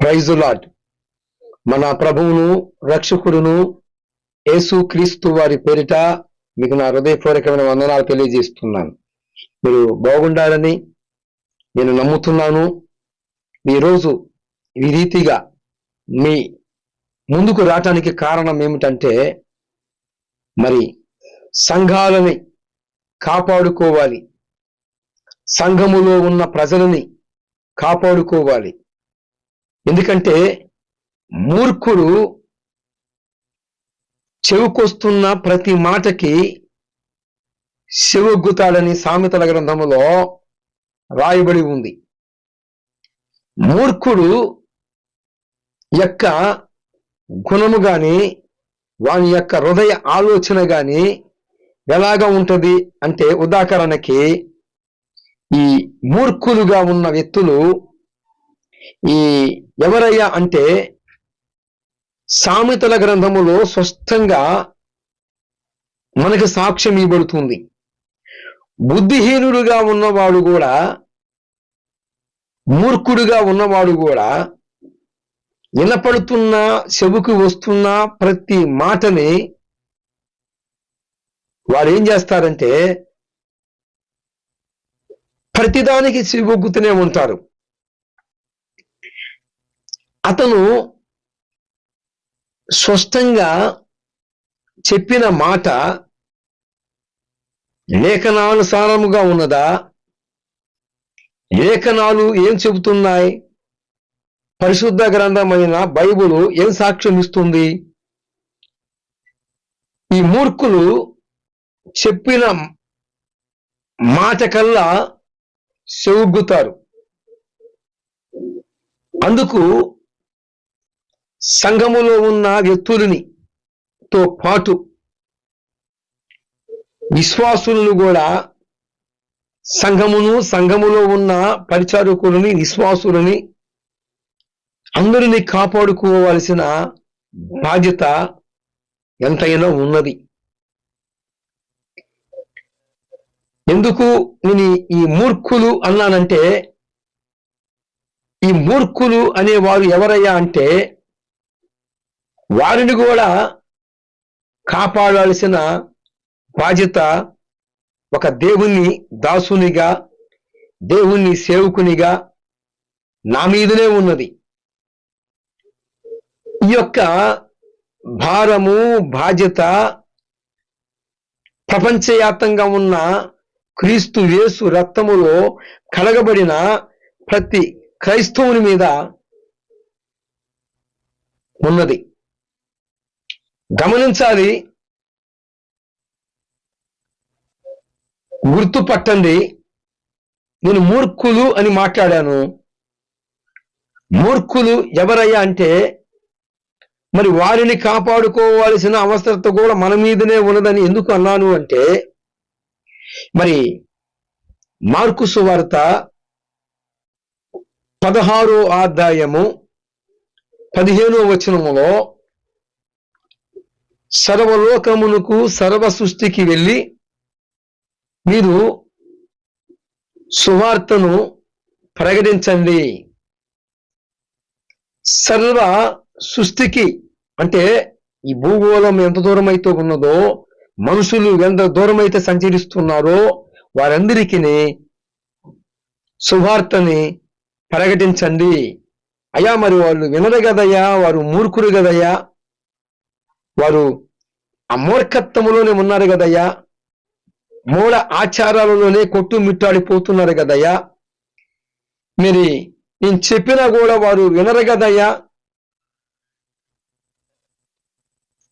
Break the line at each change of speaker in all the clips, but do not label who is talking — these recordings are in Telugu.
ప్రైజులాడ్ మన ప్రభువును రక్షకుడును యేసు క్రీస్తు వారి పేరిట మీకు నా హృదయపూర్వకమైన వందనాలు తెలియజేస్తున్నాను. మీరు బాగుండాలని నేను నమ్ముతున్నాను. ఈరోజు ఈ రీతిగా మీ ముందుకు రావటానికి కారణం ఏమిటంటే మరి సంఘాలని కాపాడుకోవాలి. సంఘములో ఉన్న ప్రజలని కాపాడుకోవాలి. ఎందుకంటే మూర్ఖుడు చెవుకొస్తున్న ప్రతి మాటకి చెవుగ్గుతాడని సామెతల గ్రంథములో రాయబడి ఉంది. మూర్ఖుడు యొక్క గుణము గాని వాని యొక్క హృదయ ఆలోచన గాని ఎలాగా ఉంటది అంటే ఉదాహరణకి ఈ మూర్ఖులుగా ఉన్న వ్యక్తులు ఈ ఎవరయ్యా అంటే సామెతల గ్రంథములో స్పష్టంగా మనకి సాక్ష్యం ఇవ్వబడుతుంది. బుద్ధిహీనుడుగా ఉన్నవాడు కూడా మూర్ఖుడుగా ఉన్నవాడు కూడా వినపడుతున్న చెవుకు వస్తున్న ప్రతి మాటని వారు ఏం చేస్తారంటే ప్రతిదానికి చెబుగుతూనే ఉంటారు. అతను స్పష్టంగా చెప్పిన మాట లేఖనానుసారముగా ఉన్నదా? లేఖనాలు ఏం చెబుతున్నాయి? పరిశుద్ధ గ్రంథమైన బైబుల్ ఏం సాక్ష్యం ఇస్తుంది? ఈ మూర్ఖులు చెప్పిన మాట కల్లా చెవుగ్గుతారు. అందుకు సంఘములో ఉన్న వ్యక్తులని తో పాటు విశ్వాసులను కూడా సంఘమును సంఘములో ఉన్న పరిచారకులని విశ్వాసులని అందరినీ కాపాడుకోవాల్సిన బాధ్యత ఎంతైనా ఉన్నది. ఎందుకు నేను ఈ మూర్ఖులు అన్నానంటే ఈ మూర్ఖులు అనేవారు ఎవరయ్యా అంటే వారిని కూడా కాపాడాల్సిన బాధ్యత ఒక దేవుని దాసునిగా దేవుని సేవకునిగా నా మీదనే ఉన్నది. ఈ యొక్క భారము బాధ్యత ప్రపంచవ్యాప్తంగా ఉన్న క్రీస్తు యేసు రక్తములో కడగబడిన ప్రతి క్రైస్తవుని మీద ఉన్నది. గమనించాలి. గుర్తుపట్టండి. నేను మూర్ఖులు అని మాట్లాడాను. మూర్ఖులు ఎవరయ్యా అంటే మరి వారిని కాపాడుకోవాల్సిన అవసరత కూడా మన మీదనే ఉన్నదని ఎందుకు అన్నాను అంటే మరి మార్కు సువార్త పదహారో అధ్యాయము పదిహేనో వచనములో సర్వలోకమునకు సర్వ సృష్టికి వెళ్ళి మీరు సువార్తను ప్రకటించండి. సర్వ సృష్టికి అంటే ఈ భూగోళం ఎంత దూరం అయితే ఉన్నదో మనుషులు ఎంత దూరం అయితే సంచరిస్తున్నారో వారందరికీ సువార్తని ప్రకటించండి. అయ్యా మరి వాళ్ళు వినరు కదయ్యా వారు మూర్ఖురు కదయ్యా వారు అమూర్ఖత్వంలోనే ఉన్నారు కదయ్యా. మూల ఆచారాలలోనే కొట్టుమిట్టాడిపోతున్నారు కదయ్యా. మరి నేను చెప్పినా కూడా వారు వినరు కదయ్యా.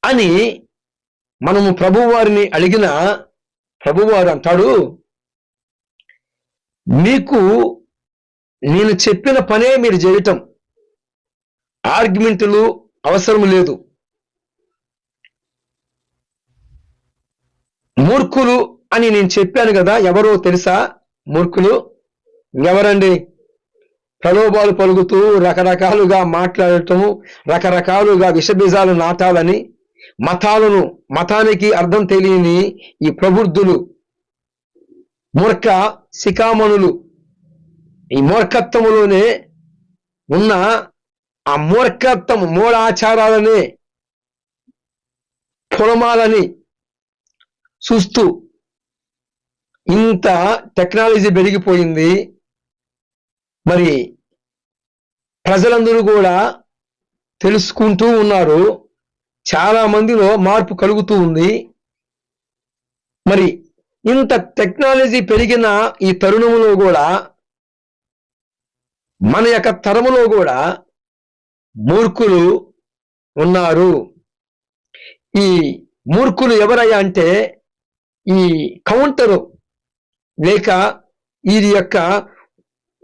అని మనము ప్రభువారిని అడిగిన ప్రభువారు అంటాడు మీకు నేను చెప్పిన పనే మీరు చేయటం. ఆర్గ్యుమెంట్లు అవసరం లేదు. మూర్ఖులు అని నేను చెప్పాను కదా ఎవరో తెలుసా? మూర్ఖులు? ఎవరండి? ప్రలోభాలు పలుకుతూ రకరకాలుగా మాట్లాడటం రకరకాలుగా విషబీజాలు నాటాలని మతాలను మతానికి అర్థం తెలియని ఈ ప్రబుద్ధులు మూర్ఖ శిఖామణులు. ఈ మూర్ఖత్వములోనే ఉన్న ఆ మూర్ఖత్వం మూఢాచారాలనే పొలమాలని చూస్తూ ఇంత టెక్నాలజీ పెరిగిపోయింది. మరి ప్రజలందరూ కూడా తెలుసుకుంటూ ఉన్నారు. చాలా మందిలో మార్పు కలుగుతూ ఉంది. మరి ఇంత టెక్నాలజీ పెరిగిన ఈ తరుణంలో కూడా మన యొక్క తరములో కూడా మూర్ఖులు ఉన్నారు. ఈ మూర్ఖులు ఎవరయ్యా అంటే ఈ కౌంటరు లేక వీరి యొక్క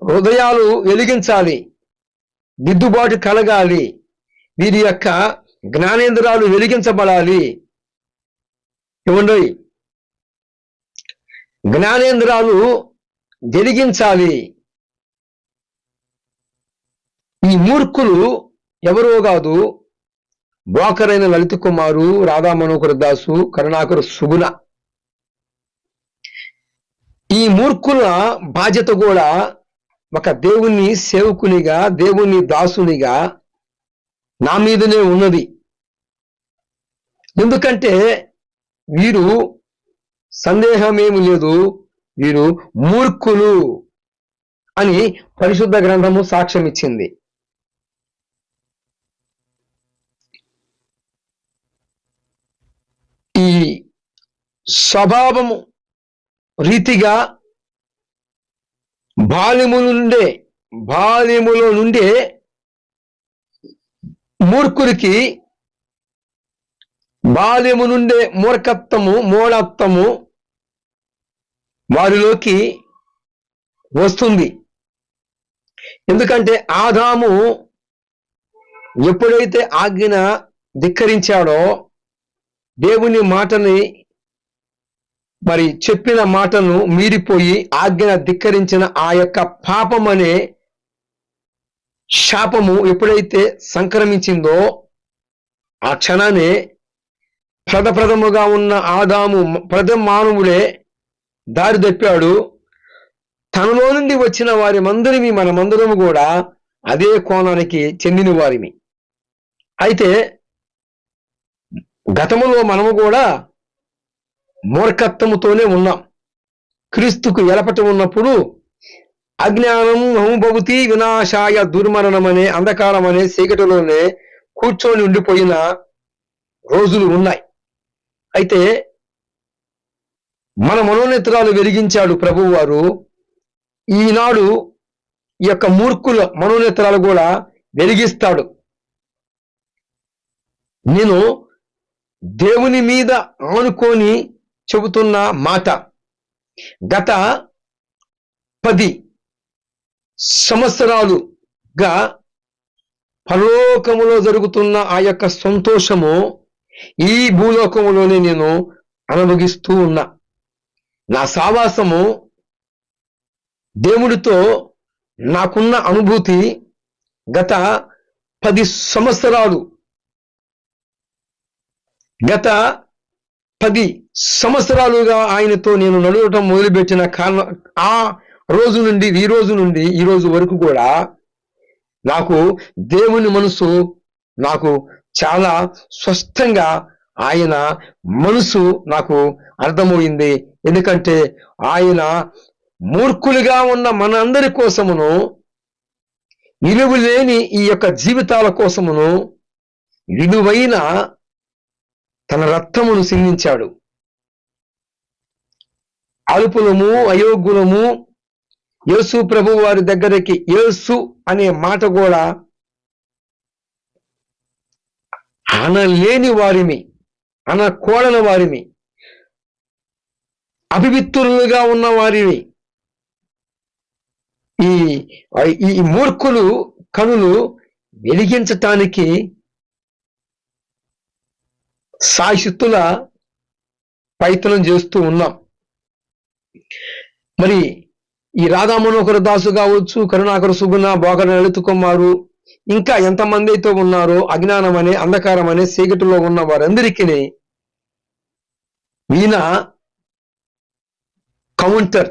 హృదయాలు వెలిగించాలి దిద్దుబాటు కలగాలి వీరి యొక్క జ్ఞానేంద్రాలు వెలిగించబడాలి. ఇవ్వండి జ్ఞానేంద్రాలు వెలిగించాలి. ఈ మూర్ఖులు ఎవరో కాదు బ్రోకరైన లలిత కుమారు రాధామనోహర దాసు కరుణాకర సుగుణ. ఈ మూర్ఖుల బాధ్యత కూడా ఒక దేవుని సేవకునిగా దేవుని దాసునిగా నా మీదనే ఉన్నది. ఎందుకంటే వీరు సందేహమేమి లేదు. వీరు మూర్ఖులు అని పరిశుద్ధ గ్రంథము సాక్ష్యం ఇచ్చింది ఈ స్వభావము రీతిగా బాల్యము నుండే బాల్యములో నుండే మూర్ఖుడికి బాల్యము నుండే మూర్ఖత్వము మూఢత్వము వారిలోకి వస్తుంది. ఎందుకంటే ఆదాము ఎప్పుడైతే ఆజ్ఞ ధిక్కరించాడో దేవుని మాటని మరి చెప్పిన మాటను మీరిపోయి ఆజ్ఞ ధిక్కరించిన ఆ యొక్క పాపం అనే శాపము ఎప్పుడైతే సంక్రమించిందో ఆ క్షణాన్ని ప్రథప్రథముగా ఉన్న ఆదాము ప్రథమ మానవుడే దారి తప్పాడు. తనలో నుండి వచ్చిన వారి మందరిమి మనమందరము కూడా అదే కోణానికి చెందిన వారిమి అయితే గతములో మనము కూడా మూర్ఖత్వముతోనే ఉన్నాం. క్రీస్తుకు ఎలపటి ఉన్నప్పుడు అజ్ఞానం హోమభవతి వినాశాయ దుర్మరణం అనే అంధకారం అనే చీకటిలోనే కూర్చొని ఉండిపోయిన రోజులు ఉన్నాయి. అయితే మన మనోనేత్రాలు వెలిగించాడు ప్రభువు వారు. ఈనాడు ఈ యొక్క మూర్ఖుల మనోనేత్రాలు కూడా వెలిగిస్తాడు. నేను దేవుని మీద ఆనుకొని చెబుతున్న మాట. గత పది సంవత్సరాలుగా పరలోకములో జరుగుతున్న ఆ యొక్క సంతోషము ఈ భూలోకములోనే నేను అనుభవిస్తూ ఉన్నా. నా సావాసము దేవుడితో నాకున్న అనుభూతి గత పది సంవత్సరాలు గత పది సంవత్సరాలుగా ఆయనతో నేను నడవటం మొదలుపెట్టిన కారణం ఆ రోజు నుండి ఈ రోజు నుండి ఈ రోజు వరకు కూడా నాకు దేవుని మనసు నాకు చాలా స్పష్టంగా ఆయన మనసు నాకు అర్థమైంది. ఎందుకంటే ఆయన మూర్ఖులుగా ఉన్న మనందరి కోసమును విలువ లేని ఈ యొక్క జీవితాల కోసమును విలువైన తన రక్తమును సిందించాడు అల్పులము అయోగ్యులము యేసు ప్రభు వారి దగ్గరికి యేసు అనే మాట కూడా అనలేని వారిమి అనకూడని వారిమి అభివిత్తులుగా ఉన్న వారిని ఈ ఈ మూర్ఖులు కనులు వెలిగించటానికి సాయశక్తుల ప్రయత్నం చేస్తూ ఉన్నాం. మరి ఈ రాధా మనోహర దాసు కావచ్చు కరుణాకర సుగుణ బోకర లలిత కుమారు ఇంకా ఎంతమంది అయితే ఉన్నారో అజ్ఞానం అనే అంధకారం అనే చీకటిలో ఉన్న వారందరికీ ఈయన కౌంటర్.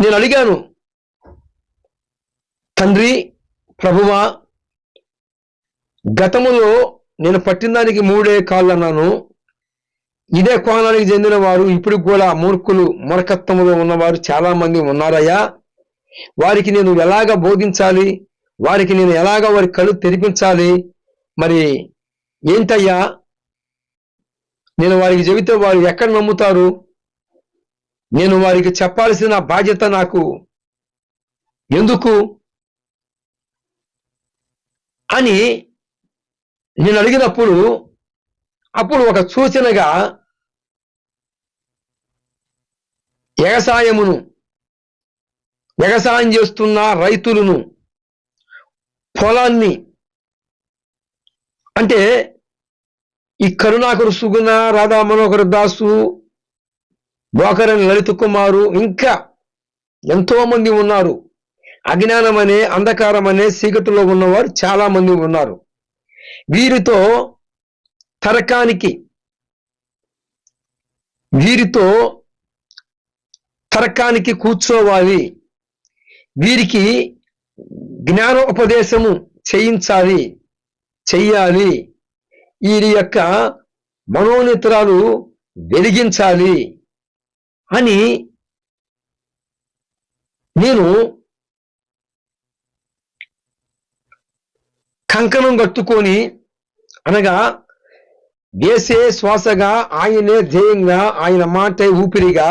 నేను అడిగాను తండ్రి ప్రభువా గతములో నేను పట్టిన దానికి మూడే కాళ్ళు అన్నాను. ఇదే కోణానికి చెందిన వారు ఇప్పుడు కూడా మూర్ఖులు మూర్ఖత్వంలో ఉన్నవారు చాలా మంది ఉన్నారయ్యా. వారికి నేను ఎలాగ బోధించాలి? వారికి నేను ఎలాగ వారి కళ్ళు తెరిపించాలి? మరి ఏంటయ్యా? నేను వారికి చెబితే వారు ఎక్కడ నమ్ముతారు? నేను వారికి చెప్పాల్సిన బాధ్యత నాకు ఎందుకు? అని నేను అడిగినప్పుడు అప్పుడు ఒక సూచనగా వ్యవసాయమును వ్యవసాయం చేస్తున్న రైతులను పొలాన్ని అంటే ఈ కరుణాకరు సుగుణ రాధా మనోహర్ దాసు బోకరని లలిత కుమారు ఇంకా ఎంతో మంది ఉన్నారు. అజ్ఞానం అనే అంధకారం అనే చీకటిలో ఉన్నవారు చాలా మంది ఉన్నారు. వీరితో తరకానికి వీరితో తర్కానికి కూర్చోవాలి. వీరికి జ్ఞానోపదేశము చేయించాలి చెయ్యాలి. వీరి యొక్క మనోనేత్రాలు వెలిగించాలి అని నేను కంకణం కట్టుకొని అనగా వేసే శ్వాసగా ఆయనే ధ్యేయంగా ఆయన మాట ఊపిరిగా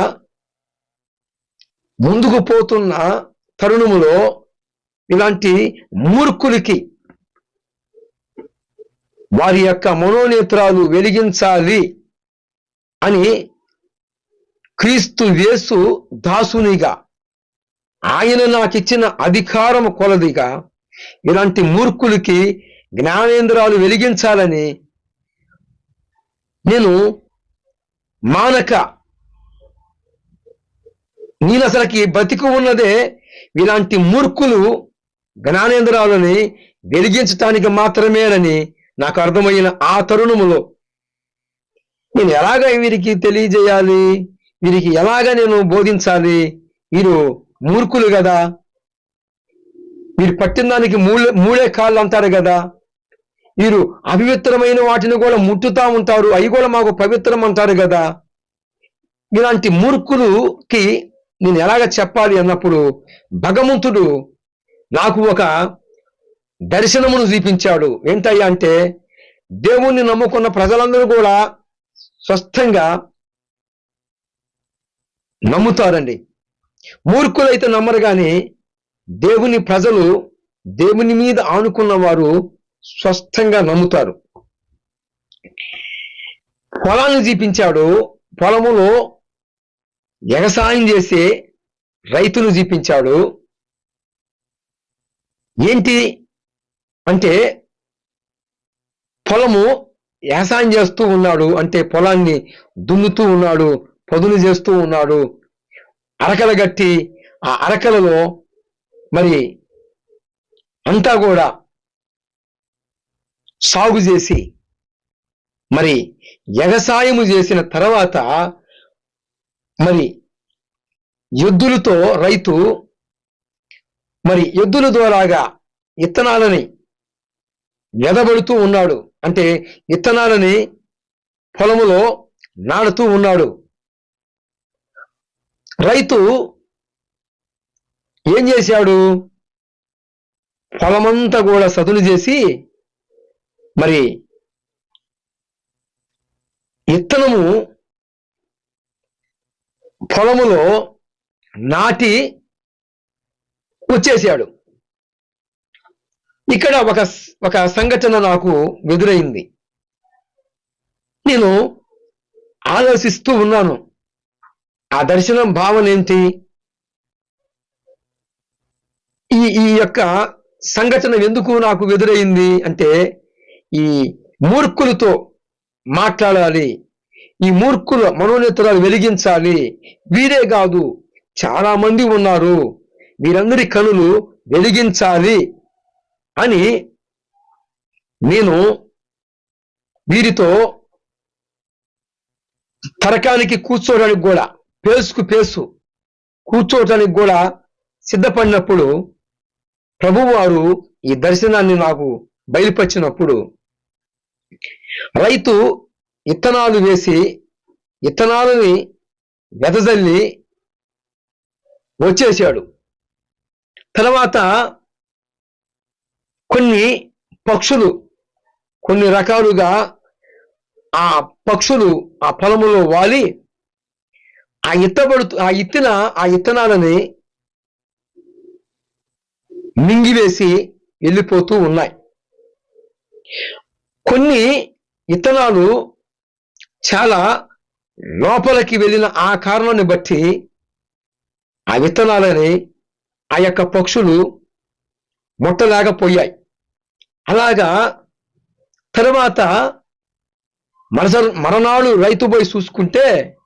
ముందుకు పోతున్న తరుణములో ఇలాంటి మూర్ఖులకి వారి యొక్క మనోనేత్రాలు వెలిగించాలి అని క్రీస్తు యేసు దాసునిగా ఆయన నాకు ఇచ్చిన అధికారం కొలదిగా ఇలాంటి మూర్ఖులకి జ్ఞానేంద్రాలు వెలిగించాలని నేను మానక నేను అసలుకి బతికి ఉన్నదే ఇలాంటి మూర్ఖులు జ్ఞానేంద్రాలని వెలిగించటానికి మాత్రమేనని నాకు అర్థమైన ఆ తరుణములో నేను ఎలాగ వీరికి తెలియజేయాలి? వీరికి ఎలాగ నేను బోధించాలి? వీరు మూర్ఖులు కదా. వీరు పట్టిన దానికి మూలే మూడే కాళ్ళు అంటారు కదా. వీరు అపవిత్రమైన వాటిని కూడా ముట్టుతా ఉంటారు. అవి కూడా మాకు పవిత్రం అంటారు కదా. ఇలాంటి మూర్ఖులుకి నేను ఎలాగ చెప్పాలి అన్నప్పుడు భగవంతుడు నాకు ఒక దర్శనమును చూపించాడు. ఏంటయ్యా అంటే దేవుణ్ణి నమ్ముకున్న ప్రజలందరూ కూడా స్వస్థంగా నమ్ముతారండి. మూర్ఖులైతే నమ్మరు కానీ దేవుని ప్రజలు దేవుని మీద ఆనుకున్న వారు స్వస్థంగా నమ్ముతారు. పొలాన్ని చూపించాడు పొలములో వ్యవసాయం చేసే రైతును చూపించాడు ఏంటి అంటే పొలము వ్యవసాయం చేస్తూ ఉన్నాడు అంటే పొలాన్ని దున్నుతూ ఉన్నాడు పదును చేస్తూ ఉన్నాడు. అరకల గట్టి ఆ అరకలలో మరి అంతా కూడా సాగు చేసి మరి వ్యవసాయము చేసిన తర్వాత మరి ఎద్దులతో రైతు మరి ఎద్దుల ద్వారాగా ఇత్తనాలని ఎదబడుతూ ఉన్నాడు. అంటే ఇత్తనాలని పొలములో నాడుతూ ఉన్నాడు. రైతు ఏం చేశాడు? పొలమంతా కూడా సదును చేసి మరి ఇత్తనము పొలములో నాటి వచ్చేసాడు. ఇక్కడ ఒక ఒక సంఘటన నాకు ఎదురైంది. నేను ఆలోచిస్తూ ఉన్నాను. ఆ దర్శనం భావన ఏంటి ఈ ఈ యొక్క సంఘటన ఎందుకు నాకు ఎదురైంది అంటే ఈ మూర్ఖులతో మాట్లాడాలి. ఈ మూర్ఖుల మనోనేతరాలు వెలిగించాలి. వీరే కాదు చాలా మంది ఉన్నారు. వీరందరి కనులు వెలిగించాలి అని నేను వీరితో తరకానికి కూర్చోవడానికి కూడా పేసుకు పేసు కూర్చోవటానికి కూడా సిద్ధపడినప్పుడు ప్రభువారు ఈ దర్శనాన్ని నాకు బయలుపరిచినప్పుడు రైతు ఇత్తనాలు వేసి ఇత్తనాలని వెదజల్లి వచ్చేసాడు తర్వాత కొన్ని పక్షులు కొన్ని రకాలుగా ఆ పక్షులు ఆ పొలములో వాలి ఆ ఇత్తబడుతూ ఆ ఇత్తిన ఆ ఇత్తనాలని మింగివేసి వెళ్ళిపోతూ ఉన్నాయి. కొన్ని ఇతనాలు చాలా లోపలికి వెళ్ళిన ఆ కారణాన్ని బట్టి ఆ విత్తనాలని ఆ యొక్క పక్షులు మొట్టలేకపోయాయి. అలాగా తర్వాత మరస మరనాడు రైతు పోయి చూసుకుంటే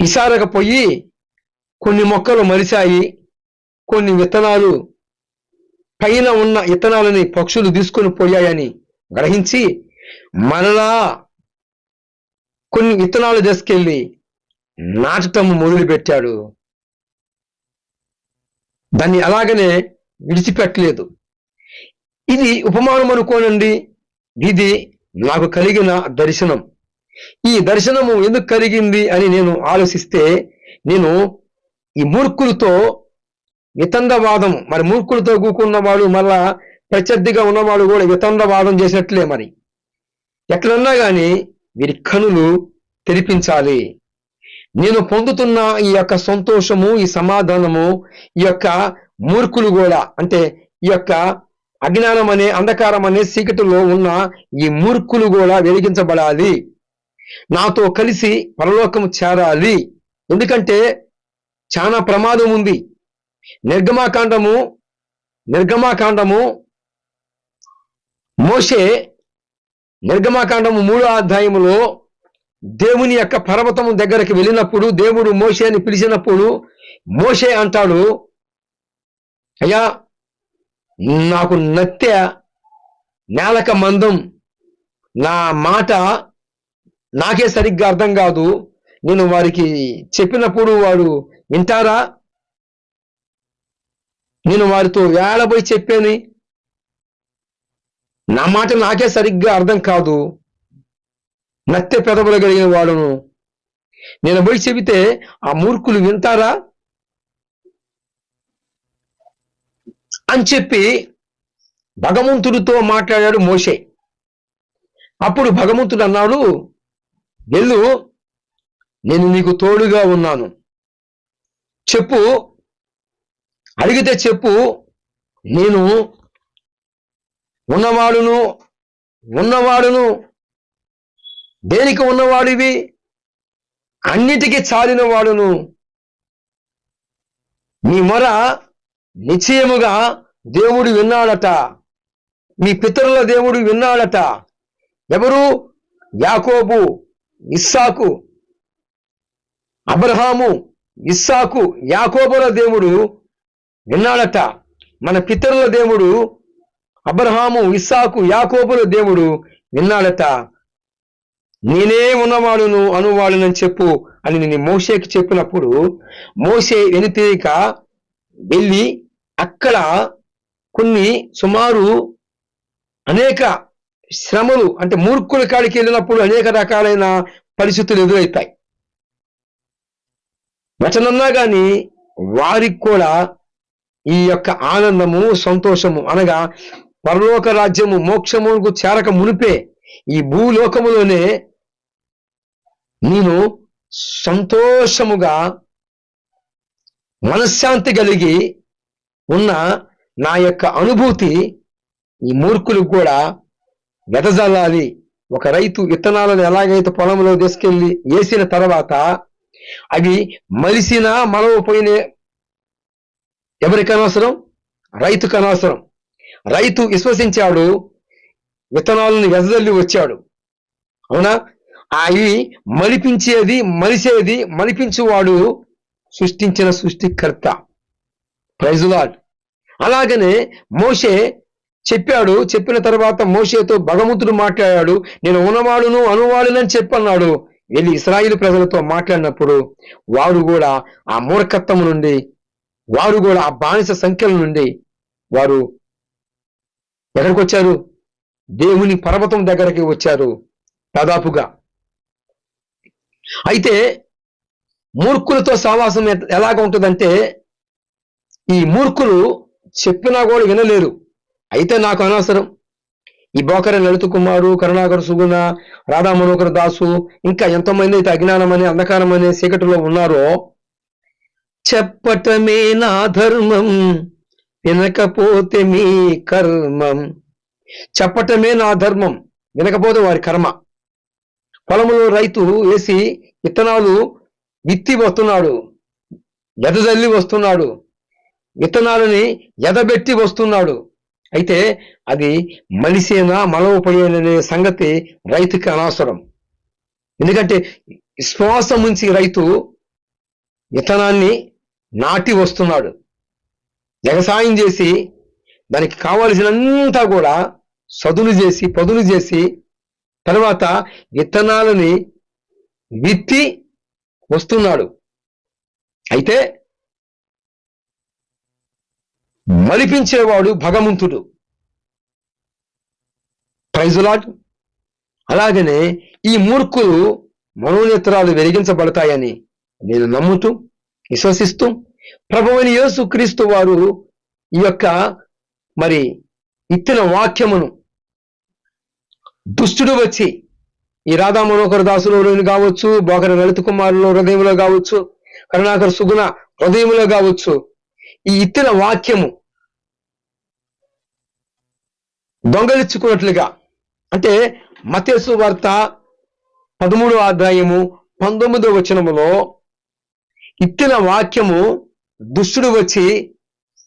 ఇసారకపోయి కొన్ని మొక్కలు మరిశాయి కొన్ని విత్తనాలు పైన ఉన్న విత్తనాలని పక్షులు తీసుకొని పోయాయని గ్రహించి మరలా కొన్ని విత్తనాలు తీసుకెళ్ళి నాటటం మొదలుపెట్టాడు. దాన్ని అలాగనే విడిచిపెట్టలేదు. ఇది ఉపమానం అనుకోనండి. ఇది నాకు కలిగిన దర్శనం. ఈ దర్శనము ఎందుకు కలిగింది అని నేను ఆలోచిస్తే నేను ఈ మూర్ఖులతో వితండవాదం మరి మూర్ఖులతో కూకున్నవాడు మళ్ళా ప్రత్యర్థిగా ఉన్నవాడు కూడా వితండవాదం చేసినట్లే మరి. ఎట్లన్నా కానీ వీరి కనులు తెరిపించాలి. నేను పొందుతున్న ఈ యొక్క సంతోషము ఈ సమాధానము ఈ యొక్క మూర్ఖులు కూడా అంటే ఈ యొక్క అజ్ఞానం అనే అంధకారం అనే సీకటిలో ఉన్న ఈ మూర్ఖులు కూడా వెలిగించబడాలి. నాతో కలిసి పరలోకము చేరాలి. ఎందుకంటే చాలా ప్రమాదం ఉంది. నిర్గమాకాండము నిర్గమాకాండము మోషే నిర్గమాకాండము మూడో అధ్యాయములో దేవుని యొక్క పర్వతము దగ్గరికి వెళ్ళినప్పుడు దేవుడు మోషేని పిలిచినప్పుడు మోషే అంటాడు అయ్యా నాకు నత్తె నేలక మందం నా మాట నాకే సరిగ్గా అర్థం కాదు. నేను వారికి చెప్పినప్పుడు వాడు వింటారా? నేను వారితో వేళపోయి చెప్పాను. నా మాట నాకే సరిగ్గా అర్థం కాదు. నత్తె పెదవులు కలిగిన వాడును. నేను పోయి చెబితే ఆ మూర్ఖులు వింటారా? అని చెప్పి భగవంతుడితో మాట్లాడాడు మోషే. అప్పుడు భగవంతుడు అన్నాడు వెళ్ళు నేను నీకు తోడుగా ఉన్నాను. చెప్పు. అడిగితే చెప్పు. నేను ఉన్నవాడును ఉన్నవాడును దేనికి ఉన్నవాడివి? అన్నిటికీ చాలిన వాడును మీ మొర నిశ్చయముగా దేవుడు విన్నాడట. మీ పితరుల దేవుడు విన్నాడట. ఎవరు? యాకోబు ఇస్సాకు అబ్రహాము ఇస్సాకు యాకోబుల దేవుడు విన్నాడట. మన పితరుల దేవుడు అబ్రహాము ఇస్సాకు యాకోబుల దేవుడు విన్నాడట. నేనే ఉన్నవాడును అనువాడునని చెప్పు అని నేను మోషేకి చెప్పినప్పుడు మోసే వెనుతీరిక వెళ్ళి అక్కడ కొన్ని సుమారు అనేక శ్రమలు అంటే మూర్ఖుల కాడికి వెళ్ళినప్పుడు అనేక రకాలైన పరిస్థితులు ఎదురవుతాయి వచనన్నా గాని వారికి కూడా ఈ యొక్క ఆనందము సంతోషము అనగా పరలోక రాజ్యము మోక్షముకు చేరక మునిపే ఈ భూలోకములోనే నేను సంతోషముగా మనశ్శాంతి కలిగి ఉన్న నా యొక్క అనుభూతి ఈ మూర్ఖులకు కూడా వెదజల్లాలి ఒక రైతు విత్తనాలను ఎలాగైతే పొలంలో తీసుకెళ్ళి వేసిన తర్వాత అవి మలిసిన మలవపోయిన ఎవరికి అనవసరం రైతుకు అనవసరం రైతు విశ్వసించాడు విత్తనాలను వెదజల్లి వచ్చాడు. అవునా? అవి మలిపించేది మలిసేది మలిపించువాడు సృష్టించిన సృష్టికర్త. ప్రైజులాడ్ అలాగనే మోషే చెప్పాడు చెప్పిన తర్వాత మోషేతో భగవంతుడు మాట్లాడాడు నేను ఉన్నవాడును అనువాడునని చెప్పన్నాడు. వెళ్ళి ఇస్రాయిల్ ప్రజలతో మాట్లాడినప్పుడు వారు కూడా ఆ మూర్ఖత్వం నుండి వారు కూడా ఆ బానిస సంఖ్యల నుండి వారు ఎక్కడికి వచ్చారు దేవుని పర్వతం దగ్గరికి వచ్చారు దాదాపుగా. అయితే మూర్ఖులతో సావాసం ఎలాగ ఉంటుందంటే ఈ మూర్ఖులు చెప్పినా కూడా వినలేరు. అయితే నాకు అనవసరం. ఈ బోకర లలిత కుమారు కరుణాకర్ సుగుణ రాధా మనోహర్ దాసు ఇంకా ఎంతమంది అయితే అజ్ఞానం అనే అంధకారం అనే చీకటిలో ఉన్నారో చెప్పటమే నా ధర్మం వినకపోతే మీ కర్మం. చెప్పటమే నా ధర్మం వినకపోతే వారి కర్మ. పొలంలో రైతు వేసి విత్తనాలు విత్తి వస్తున్నాడు ఎదజల్లి వస్తున్నాడు విత్తనాలని ఎదబెట్టి వస్తున్నాడు అయితే అది మనిషేనా మలవపడిననే సంగతి రైతుకి అనవసరం. ఎందుకంటే శ్వాసం నుంచి రైతు విత్తనాన్ని నాటి వస్తున్నాడు. వ్యవసాయం చేసి దానికి కావలసినంతా కూడా సదును చేసి పదులు చేసి తర్వాత విత్తనాలని విత్తి వస్తున్నాడు. అయితే మలిపించేవాడు భగవంతుడు. ప్రైజులాట్ అలాగనే ఈ మూర్ఖులు మనోనేత్రాలు వెలిగించబడతాయని నేను నమ్ముతూ విశ్వసిస్తూ ప్రభువని యేసు క్రీస్తు వారు ఈ యొక్క మరి ఇచ్చిన వాక్యమును దుష్టుడు వచ్చి ఈ రాధా మనోహర దాసులోని కావచ్చు బోకర లలిత కుమారులో హృదయంలో కావచ్చు కరుణాకర సుగుణ హృదయంలో కావచ్చు ఈ ఇత్తిన వాక్యము దొంగలించుకున్నట్లుగా అంటే మతేసు వార్త పదమూడవ అధ్యాయము పంతొమ్మిదో వచనములో ఇత్తిన వాక్యము దుష్టుడు వచ్చి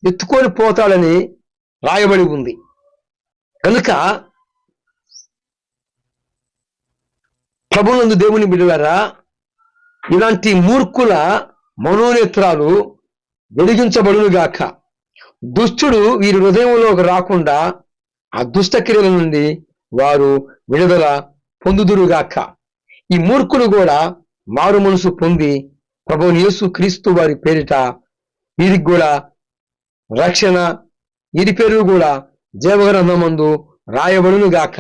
ఎత్తుకొని పోతాడని రాయబడి ఉంది. కనుక ప్రభునందు దేవుని బిడ్డలారా ఇలాంటి మూర్ఖుల మనోనేత్రాలు వెలిగించబడునుగాక దుష్టుడు వీరి హృదయంలోకి రాకుండా ఆ దుష్ట క్రియల నుండి వారు విడుదల పొందుదురుగాక. ఈ మూర్ఖులు కూడా మారు మనసు పొంది ప్రభు యేసు క్రీస్తు వారి పేరిట వీరికి కూడా రక్షణ వీరి పేరు కూడా జీవగ్రంథమందు రాయబడునుగాక.